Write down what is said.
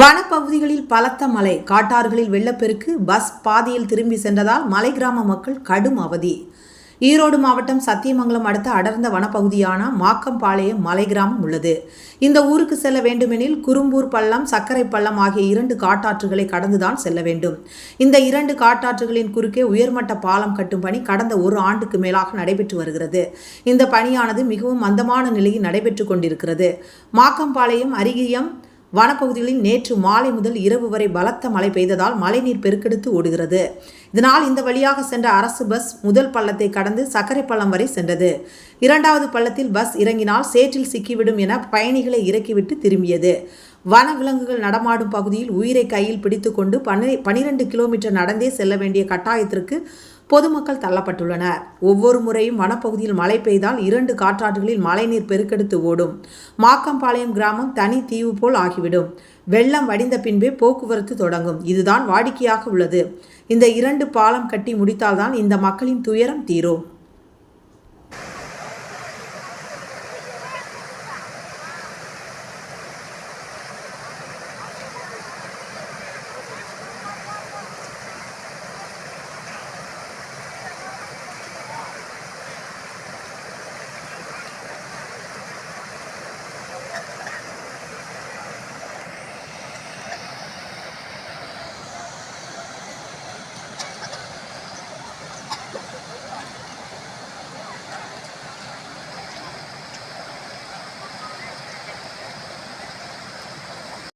வனப்பகுதிகளில் பலத்த மழை. காட்டாறுகளில் வெள்ளப்பெருக்கு பஸ் பாதையில் திரும்பி சென்றதால் மலை கிராம மக்கள் கடும் அவதி. ஈரோடு மாவட்டம் சத்தியமங்கலம் அடுத்த அடர்ந்த வனப்பகுதியான மாக்கம்பாளையம் மலை கிராமம் உள்ளது. இந்த ஊருக்கு செல்ல வேண்டுமெனில் குறும்பூர் பள்ளம் சர்க்கரை பள்ளம் ஆகிய இரண்டு காட்டாற்றுகளை கடந்துதான் செல்ல வேண்டும். இந்த இரண்டு காட்டாற்றுகளின் குறுக்கே உயர்மட்ட பாலம் கட்டும் பணி கடந்த ஒரு ஆண்டுக்கு மேலாக நடைபெற்று வருகிறது. இந்த பணியானது மிகவும் மந்தமான நிலையில் நடைபெற்று கொண்டிருக்கிறது. மாக்கம்பாளையம் அருகியம் வனப்பகுதிகளில் நேற்று மாலை முதல் இரவு வரை பலத்த மழை பெய்ததால் மழைநீர் பெருக்கெடுத்து ஓடுகிறது. இதனால் இந்த வழியாக சென்ற அரசு பஸ் முதல் பள்ளத்தை கடந்து சர்க்கரை பள்ளம் வரை சென்றது. இரண்டாவது பள்ளத்தில் பஸ் இறங்கினால் சேற்றில் சிக்கிவிடும் என பயணிகளை இறக்கிவிட்டு திரும்பியது. வன விலங்குகள் நடமாடும் பகுதியில் உயிரை கையில் பிடித்துக்கொண்டு பனி பனிரெண்டு கிலோமீட்டர் நடந்தே செல்ல வேண்டிய கட்டாயத்திற்கு பொதுமக்கள் தள்ளப்பட்டுள்ளனர். ஒவ்வொரு முறையும் வனப்பகுதியில் மழை பெய்தால் இரண்டு காற்றாற்றுகளில் மழைநீர் பெருக்கெடுத்து ஓடும். மாக்கம்பாளையம் கிராமம் தனி தீவு போல் ஆகிவிடும். வெள்ளம் வடிந்த பின்பே போக்குவரத்து தொடங்கும். இதுதான் வாடிக்கையாக உள்ளது. இந்த இரண்டு பாலம் கட்டி முடித்தால்தான் இந்த மக்களின் துயரம் தீரும்.